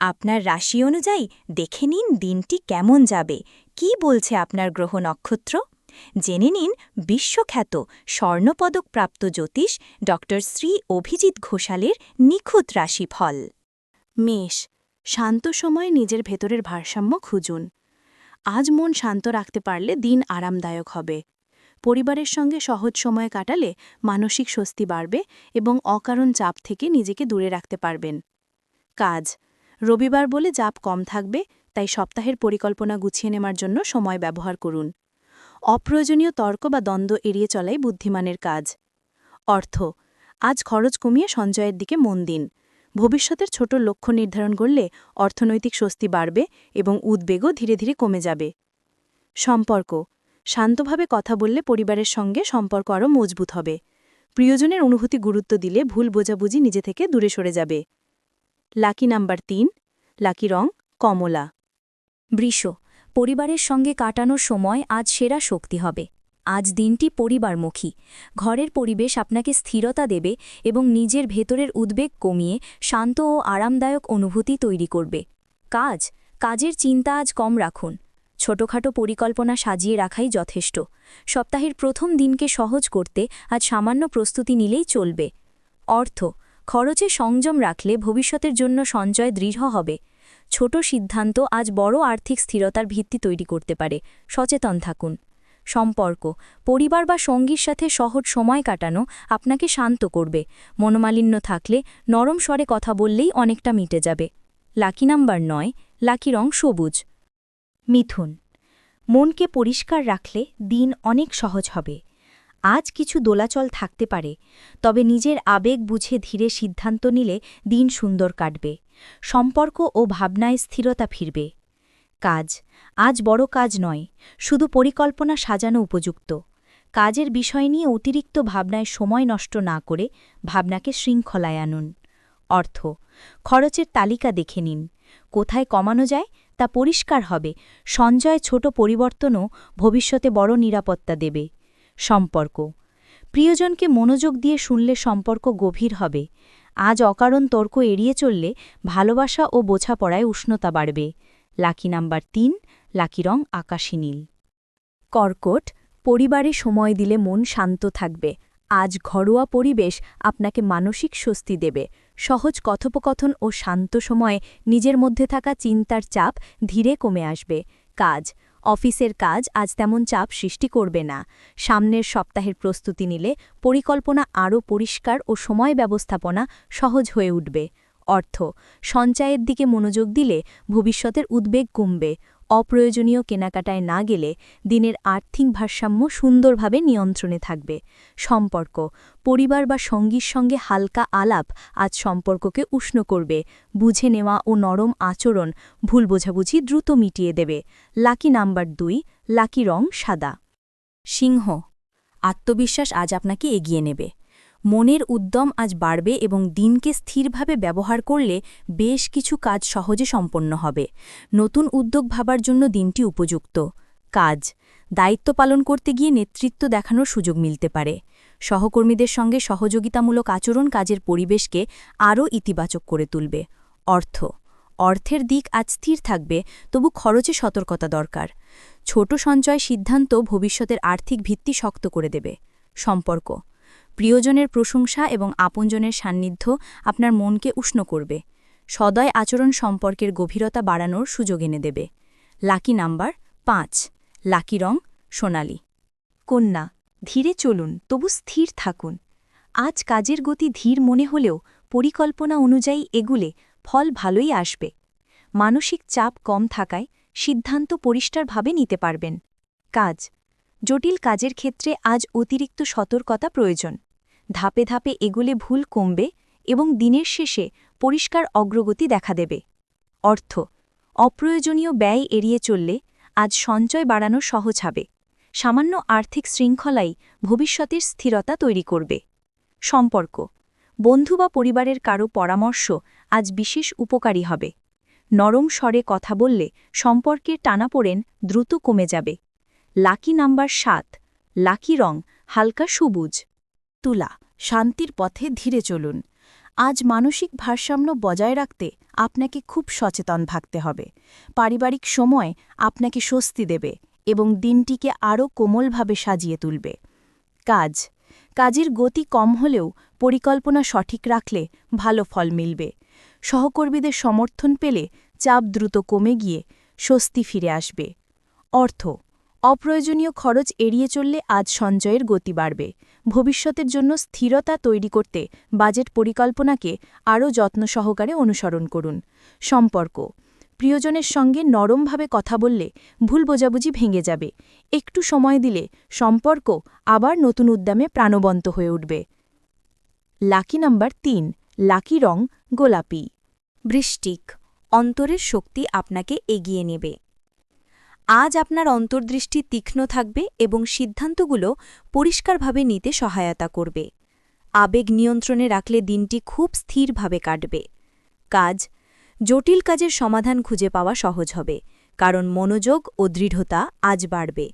আপনার রাশি অনুযায়ী দেখে নিন দিনটি কেমন যাবে। কি বলছে আপনার গ্রহ নক্ষত্র? জেনে নিন বিশ্বখ্যাত স্বর্ণপদকপ্রাপ্ত জ্যোতিষ ড শ্রী অভিজিৎ ঘোষালের নিখুঁত রাশিফল। মেষ, শান্ত সময়ে নিজের ভেতরের ভারসাম্য খুঁজুন। আজ মন শান্ত রাখতে পারলে দিন আরামদায়ক হবে। পরিবারের সঙ্গে সহজ সময় কাটালে মানসিক স্বস্তি বাড়বে এবং অকারণ চাপ থেকে নিজেকে দূরে রাখতে পারবেন। কাজ রবিবার বলে চাপ কম থাকবে, তাই সপ্তাহের পরিকল্পনা গুছিয়ে নেওয়ার জন্য সময় ব্যবহার করুন। অপ্রয়োজনীয় তর্ক বা দ্বন্দ্ব এড়িয়ে চলাই বুদ্ধিমানের কাজ। অর্থ, আজ খরচ কমিয়ে সঞ্চয়ের দিকে মন দিন। ভবিষ্যতের ছোট লক্ষ্য নির্ধারণ করলে অর্থনৈতিক স্বস্তি বাড়বে এবং উদ্বেগও ধীরে ধীরে কমে যাবে। সম্পর্ক, শান্তভাবে কথা বললে পরিবারের সঙ্গে সম্পর্ক আরও মজবুত হবে। প্রিয়জনের অনুভূতি গুরুত্ব দিলে ভুল বোঝাবুঝি নিজে থেকে দূরে সরে যাবে। লাকি নাম্বার তিন, লাকি রং, কমলা। বৃষ, পরিবারের সঙ্গে কাটানোর সময় আজ সেরা শক্তি হবে। আজ দিনটি পরিবারমুখী। ঘরের পরিবেশ আপনাকে স্থিরতা দেবে এবং নিজের ভেতরের উদ্বেগ কমিয়ে শান্ত ও আরামদায়ক অনুভূতি তৈরি করবে। কাজ, কাজের চিন্তা আজ কম রাখুন। ছোটখাটো পরিকল্পনা সাজিয়ে রাখাই যথেষ্ট। সপ্তাহের প্রথম দিনকে সহজ করতে আজ সামান্য প্রস্তুতি নিলেই চলবে। অর্থ খরচে সংযম রাখলে ভবিষ্যতের জন্য সঞ্চয় দৃঢ় হবে। ছোট সিদ্ধান্ত আজ বড় আর্থিক স্থিরতার ভিত্তি তৈরি করতে পারে। সচেতন থাকুন। সম্পর্ক, পরিবার বা সঙ্গীর সাথে সহজ সময় কাটানো আপনাকে শান্ত করবে। মনোমালিন্য থাকলে নরম স্বরে কথা বললেই অনেকটা মিটে যাবে। লাকি নাম্বার নয়, লাকি রং সবুজ। মিথুন, মনকে পরিষ্কার রাখলে দিন অনেক সহজ হবে। আজ কিছু দোলাচল থাকতে পারে, তবে নিজের আবেগ বুঝে ধীরে সিদ্ধান্ত নিলে দিন সুন্দর কাটবে, সম্পর্ক ও ভাবনায় স্থিরতা ফিরবে। কাজ, আজ বড় কাজ নয়, শুধু পরিকল্পনা সাজানো উপযুক্ত। কাজের বিষয় নিয়ে অতিরিক্ত ভাবনায় সময় নষ্ট না করে ভাবনাকে শৃঙ্খলায় আনুন। অর্থ, খরচের তালিকা দেখে নিন, কোথায় কমানো যায় তা পরিষ্কার হবে সঞ্জয় ছোট পরিবর্তনও ভবিষ্যতে বড় নিরাপত্তা দেবে। সম্পর্ক। প্রিয়জনকে মনোযোগ দিয়ে শুনলে সম্পর্ক গভীর হবে। আজ অকারণ তর্ক এড়িয়ে চললে ভালোবাসা ও বোঝাপড়ায় উষ্ণতা বাড়বে। লাকি নাম্বার তিন, লাকি রং আকাশী নীল। কর্কট, পরিবারে সময় দিলে মন শান্ত থাকবে। আজ ঘরোয়া পরিবেশ আপনাকে মানসিক স্বস্তি দেবে। সহজ কথোপকথন ও শান্ত সময়ে নিজের মধ্যে থাকা চিন্তার চাপ ধীরে কমে আসবে। কাজ অফিসের কাজ আজ তেমন চাপ সৃষ্টি করবে না। সামনের সপ্তাহের প্রস্তুতি নিলে পরিকল্পনা আরও পরিষ্কার ও সময় ব্যবস্থাপনা সহজ হয়ে উঠবে। অর্থ, সঞ্চয়ের দিকে মনোযোগ দিলে ভবিষ্যতের উদ্বেগ কমবে। অপ্রয়োজনীয় কেনাকাটায় না গেলে দিনের আর্থিক ভারসাম্য সুন্দরভাবে নিয়ন্ত্রণে থাকবে। সম্পর্ক, পরিবার বা সঙ্গীর সঙ্গে হালকা আলাপ আজ সম্পর্ককে উষ্ণ করবে। বুঝে নেওয়া ও নরম আচরণ ভুল বোঝাবুঝি দ্রুত মিটিয়ে দেবে। লাকি নাম্বার দুই, লাকি রং সাদা। সিংহ, আত্মবিশ্বাস আজ আপনাকে এগিয়ে নেবে। মনের উদ্যম আজ বাড়বে এবং দিনকে স্থিরভাবে ব্যবহার করলে বেশ কিছু কাজ সহজে সম্পন্ন হবে। নতুন উদ্যোগ ভাবার জন্য দিনটি উপযুক্ত। কাজ। দায়িত্ব পালন করতে গিয়ে নেতৃত্ব দেখানোর সুযোগ মিলতে পারে। সহকর্মীদের সঙ্গে সহযোগিতামূলক আচরণ কাজের পরিবেশকে আরও ইতিবাচক করে তুলবে। অর্থ। অর্থের দিক আজ স্থির থাকবে, তবু খরচে সতর্কতা দরকার। ছোট সঞ্চয় সিদ্ধান্ত ভবিষ্যতের আর্থিক ভিত্তি শক্ত করে দেবে। সম্পর্ক। প্রিয়জনের প্রশংসা এবং আপনজনের সান্নিধ্য আপনার মনকে উষ্ণ করবে। সদয় আচরণ সম্পর্কের গভীরতা বাড়ানোর সুযোগ এনে দেবে। লাকি নাম্বার পাঁচ। লাকি রং সোনালি। কন্যা, ধীরে চলুন, তবু স্থির থাকুন। আজ কাজের গতি ধীর মনে হলেও পরিকল্পনা অনুযায়ী এগুলে ফল ভালোই আসবে। মানসিক চাপ কম থাকায় সিদ্ধান্ত পরিষ্কারভাবে নিতে পারবেন। কাজ। জটিল কাজের ক্ষেত্রে আজ অতিরিক্ত সতর্কতা প্রয়োজন। ধাপে ধাপে এগুলে ভুল কমবে এবং দিনের শেষে পরিষ্কার অগ্রগতি দেখা দেবে। অর্থ, অপ্রয়োজনীয় ব্যয় এড়িয়ে চললে আজ সঞ্চয় বাড়ানো সহজ হবে। সামান্য আর্থিক শৃঙ্খলাই ভবিষ্যতের স্থিরতা তৈরি করবে। সম্পর্ক, বন্ধু বা পরিবারের কারও পরামর্শ আজ বিশেষ উপকারী হবে। নরম স্বরে কথা বললে সম্পর্কের টানাপোড়েন দ্রুত কমে যাবে। লাকি নাম্বার সাত, লাকি রং, হালকা সবুজ। তুলা, শান্তির পথে ধীরে চলুন। আজ মানসিক ভারসাম্য বজায় রাখতে আপনাকে খুব সচেতন থাকতে হবে। পারিবারিক সময় আপনাকে স্বস্তি দেবে এবং দিনটিকে আরও কোমলভাবে সাজিয়ে তুলবে। কাজ, কাজের গতি কম হলেও পরিকল্পনা সঠিক রাখলে ভালো ফল মিলবে। সহকর্মীদের সমর্থন পেলে চাপ দ্রুত কমে গিয়ে স্বস্তি ফিরে আসবে। অর্থ অপ্রয়োজনীয় খরচ এড়িয়ে চললে আজ সঞ্চয়ের গতি বাড়বে। ভবিষ্যতের জন্য স্থিরতা তৈরি করতে বাজেট পরিকল্পনাকে আরও যত্ন সহকারে অনুসরণ করুন। সম্পর্ক। প্রিয়জনের সঙ্গে নরমভাবে কথা বললে ভুল বোঝাবুঝি ভেঙে যাবে। একটু সময় দিলে সম্পর্ক আবার নতুন উদ্যমে প্রাণবন্ত হয়ে উঠবে। লাকি নাম্বার তিন। লাকি রং গোলাপি। বৃষ্টিক। অন্তরের শক্তি আপনাকে এগিয়ে নেবে। আজ আপনার অন্তর্দৃষ্টি তীক্ষ্ণ থাকবে এবং সিদ্ধান্তগুলো পরিষ্কারভাবে নিতে সহায়তা করবে। আবেগ নিয়ন্ত্রণে রাখলে দিনটি খুব স্থিরভাবে কাটবে। কাজ। জটিল কাজের সমাধান খুঁজে পাওয়া সহজ হবে, কারণ মনোযোগ ও দৃঢ়তা আজ বাড়বে।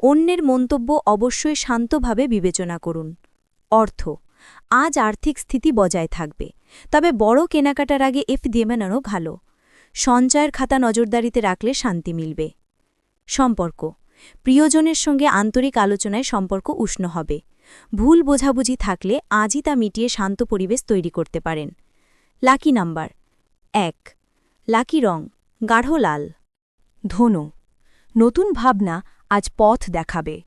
অন্যের মন্তব্য অবশ্যই শান্তভাবে বিবেচনা করুন। অর্থ। আজ আর্থিক স্থিতি বজায় থাকবে, তবে বড় কেনাকাটার আগে এফ দিয়ে মেনানো ভালো। সঞ্চয়ের খাতা নজরদারিতে রাখলে শান্তি মিলবে। সম্পর্ক। প্রিয়জনের সঙ্গে আন্তরিক আলোচনায় সম্পর্ক উষ্ণ হবে। ভুল বোঝাবুঝি থাকলে আজই তা মিটিয়ে শান্ত পরিবেশ তৈরি করতে পারেন। লাকি নাম্বার এক। লাকি রং, গাঢ় লাল। ধনু, নতুন ভাবনা আজ পথ দেখাবে।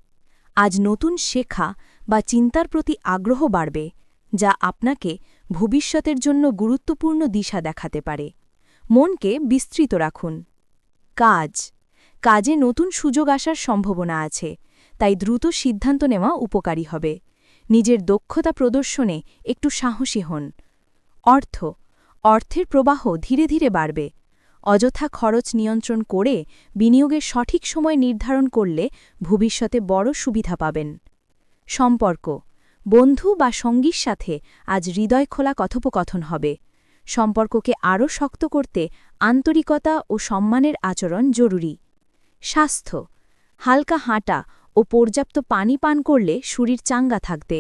আজ নতুন শেখা বা চিন্তার প্রতি আগ্রহ বাড়বে, যা আপনাকে ভবিষ্যতের জন্য গুরুত্বপূর্ণ দিশা দেখাতে পারে। মনকে বিস্তৃত রাখুন। কাজ কাজে নতুন সুযোগ আসার সম্ভাবনা আছে, তাই দ্রুত সিদ্ধান্ত নেওয়া উপকারী হবে। নিজের দক্ষতা প্রদর্শনে একটু সাহসী হন। অর্থ, অর্থের প্রবাহ ধীরে ধীরে বাড়বে। অযথা খরচ নিয়ন্ত্রণ করে বিনিয়োগের সঠিক সময় নির্ধারণ করলে ভবিষ্যতে বড় সুবিধা পাবেন। সম্পর্ক, বন্ধু বা সঙ্গীর সাথে আজ হৃদয় খোলা কথোপকথন হবে। সম্পর্ককে আরও শক্ত করতে আন্তরিকতা ও সম্মানের আচরণ জরুরি। স্বাস্থ্য। হালকা হাঁটা ও পর্যাপ্ত পানি পান করলে শরীর চাঙ্গা থাকবে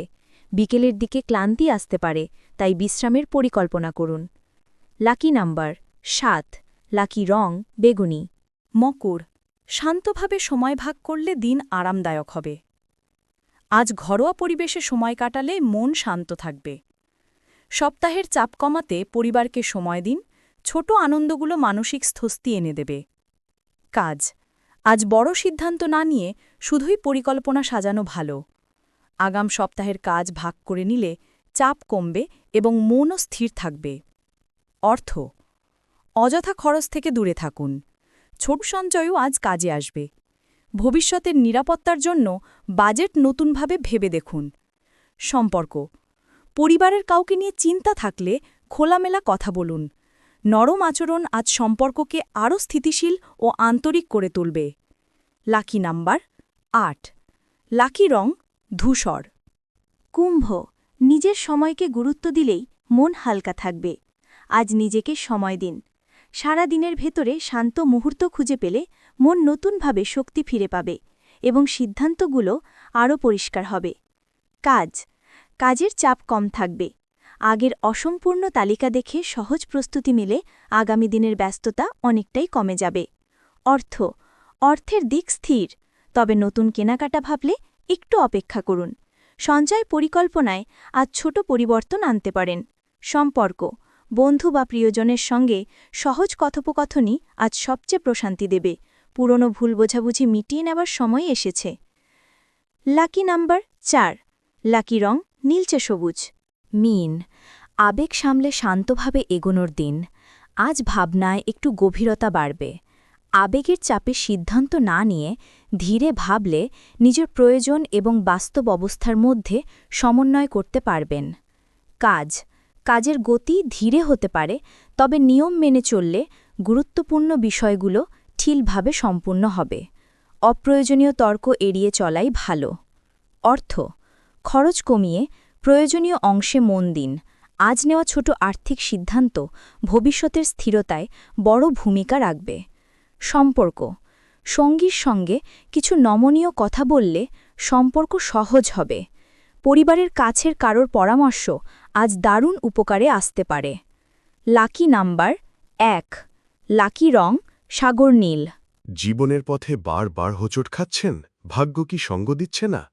বিকেলের দিকে ক্লান্তি আসতে পারে, তাই বিশ্রামের পরিকল্পনা করুন। লাকি নাম্বার সাত, লাকি রং, বেগুনি। মকর, শান্তভাবে সময় ভাগ করলে দিন আরামদায়ক হবে। আজ ঘরোয়া পরিবেশে সময় কাটালে মন শান্ত থাকবে। সপ্তাহের চাপ কমাতে পরিবারকে সময় দিন, ছোট আনন্দগুলো মানসিক স্থস্তি এনে দেবে। কাজ আজ বড় সিদ্ধান্ত না নিয়ে শুধুই পরিকল্পনা সাজানো ভালো। আগাম সপ্তাহের কাজ ভাগ করে নিলে চাপ কমবে এবং মনও স্থির থাকবে। অর্থ, অযথা খরচ থেকে দূরে থাকুন। ছোট সঞ্চয়ও আজ কাজে আসবে। ভবিষ্যতের নিরাপত্তার জন্য বাজেট নতুনভাবে ভেবে দেখুন। সম্পর্ক, পরিবারের কাউকে নিয়ে চিন্তা থাকলে খোলামেলা কথা বলুন। নরম আচরণ আজ সম্পর্ককে আরও স্থিতিশীল ও আন্তরিক করে তুলবে। লাকি নাম্বার আট। লাকি রং ধূসর। কুম্ভ, নিজের সময়কে গুরুত্ব দিলেই মন হালকা থাকবে। আজ নিজেকে সময় দিন। সারা দিনের ভেতরে শান্ত মুহূর্ত খুঁজে পেলে মন নতুনভাবে শক্তি ফিরে পাবে এবং সিদ্ধান্তগুলো আরও পরিষ্কার হবে। কাজ, কাজের চাপ কম থাকবে। আগের অসম্পূর্ণ তালিকা দেখে সহজ প্রস্তুতি মিলে আগামী দিনের ব্যস্ততা অনেকটাই কমে যাবে। অর্থ, অর্থের দিক স্থির, তবে নতুন কেনাকাটা ভাবলে একটু অপেক্ষা করুন। সঞ্চয় পরিকল্পনায় আজ ছোট পরিবর্তন আনতে পারেন। সম্পর্ক, বন্ধু বা প্রিয়জনের সঙ্গে সহজ কথোপকথনই আজ সবচেয়ে প্রশান্তি দেবে। পুরনো ভুল বোঝাবুঝি মিটিয়ে নেবার সময় এসেছে। লাকি নাম্বার চার, লাকি রং নীলচে সবুজ। মিন, আবেগ সামলে শান্তভাবে এগোনোর দিন। আজ ভাবনায় একটু গভীরতা বাড়বে। আবেগের চাপে সিদ্ধান্ত না নিয়ে ধীরে ভাবলে নিজের প্রয়োজন এবং বাস্তব অবস্থার মধ্যে সমন্বয় করতে পারবেন। কাজ, কাজের গতি ধীরে হতে পারে, তবে নিয়ম মেনে চললে গুরুত্বপূর্ণ বিষয়গুলো ঠিলভাবে সম্পূর্ণ হবে। অপ্রয়োজনীয় তর্ক এড়িয়ে চলাই ভালো। অর্থ, খরচ কমিয়ে প্রয়োজনীয় অংশে মন দিন। আজ নেওয়া ছোট আর্থিক সিদ্ধান্ত ভবিষ্যতের স্থিরতায় বড় ভূমিকা রাখবে। সম্পর্ক সঙ্গীর সঙ্গে কিছু নমনীয় কথা বললে সম্পর্ক সহজ হবে। পরিবারের কাছের কারোর পরামর্শ আজ দারুণ উপকারে আসতে পারে। লাকি নাম্বার এক লাকি রং, সাগর নীল। জীবনের পথে বারবার হোঁচট খাচ্ছেন? ভাগ্য কি সঙ্গ দিচ্ছে না?